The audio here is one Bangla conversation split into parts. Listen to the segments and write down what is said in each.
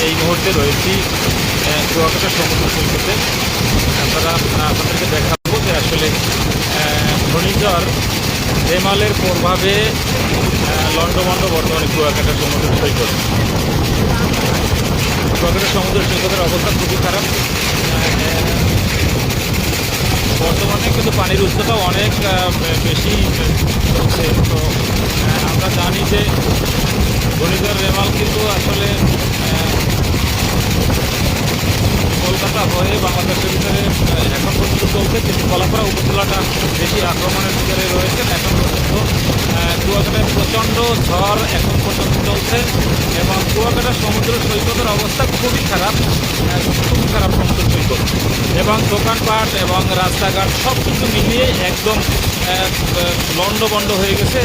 রয়েছি আহ, কুয়াকাটা সমুদ্র সৈকতে। আপনারা আপনাদেরকে দেখাবো যে আসলে ঘূর্ণিঝড় রেমালের প্রভাবে লন্ডমন্ড বর্তমানে কুয়াকাটা সমুদ্র সৈকত। কুয়াকাটা সমুদ্র সৈকতের অবস্থা খুবই খারাপ। বর্তমানে কিন্তু পানির উচ্চতা অনেক বেশি চলছে তো আমরা জানি যে ঘূর্ণিঝড় রেমাল কিন্তু আসলে আহ, কলকাতা হয়ে বাংলাদেশের ভিতরে আহ, এখন পর্যন্ত চলছে কিন্তু কলাপাড়া উপজেলাটা বেশি আক্রমণের ভিতরে রয়েছে এখন পর্যন্ত কুয়াকাটায় প্রচণ্ড ঝড় এখন পর্যন্ত চলছে এবং কুয়াকাটা সমুদ্র সৈকতের অবস্থা খুবই খারাপ খুবই খারাপ সমুদ্র সৈকত। এবং দোকানপাট এবং রাস্তাঘাট সব কিছু মিলিয়ে একদম লন্ড বন্ড হয়ে গেছে।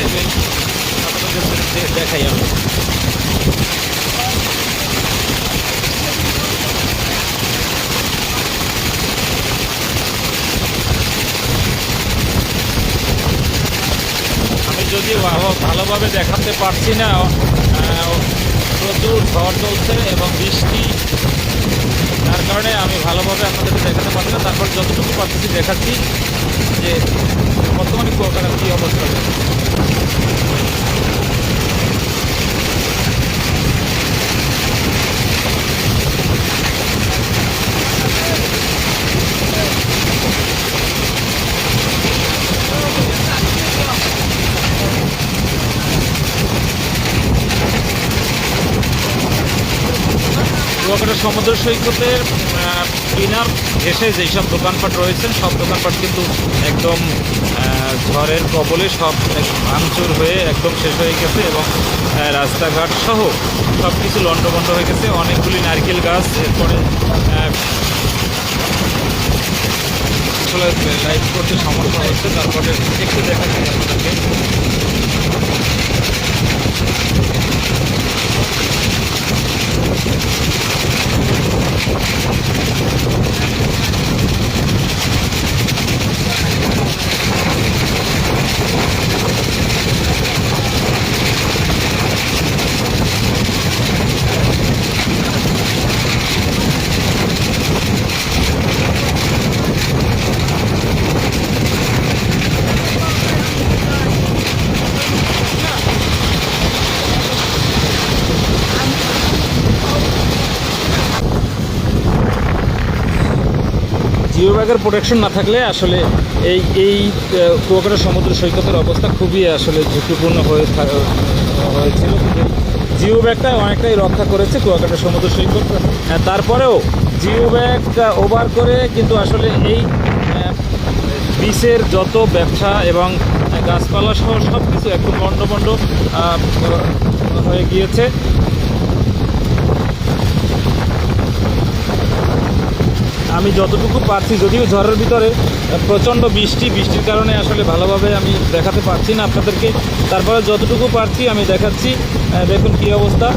দেখাই আমি আমি যদি ভালোভাবে দেখাতে পারছি না প্রচুর ঝড় চলছে এবং বৃষ্টি, তার কারণে আমি ভালোভাবে আপনাদেরকে দেখাতে পারছি না। তারপর যতটুকু পারতেছি দেখাচ্ছি যে বর্তমানে কুয়াকাটার কী অবস্থা কুয়াকাটা সমুদ্র সৈকতের কিনার ঘেসে যেসব দোকানপাট রয়েছেন, সব দোকানপাট কিন্তু একদম ঝড়ের কবলে সব ভাঙচুর হয়ে একদম শেষ হয়ে গেছে এবং রাস্তাঘাট সহ সব কিছু লণ্ডভণ্ড হয়ে গেছে। অনেকগুলি নারকেল গাছ, এরপরে আসলে করতে সমস্যা হচ্ছে, তারপরে একটু দেখা যায় আপনাদেরকে। জিও ব্যাগের প্রোটেকশন না থাকলে আসলে এই এই কুয়াকাটা সমুদ্র সৈকতের অবস্থা খুবই আসলে ঝুঁকিপূর্ণ হয়ে হয়েছিল। জিও ব্যাগটা অনেকটাই রক্ষা করেছে কুয়াকাটা সমুদ্র সৈকত। তারপরেও জিও ব্যাগ ওভার করে কিন্তু আসলে এই বিচের যত ব্যবসা এবং গাছপালা সহ সব কিছু একদম মন্ড মন্ড হয়ে গিয়েছে। আমি যতটুকু পারছি, যদিও ঝড়ের ভিতরে প্রচণ্ড বৃষ্টি, বৃষ্টির কারণে আসলে ভালোভাবে আমি দেখাতে পারছি না আপনাদেরকে। তারপরে যতটুকু পারছি আমি দেখাচ্ছি দেখুন কী অবস্থা।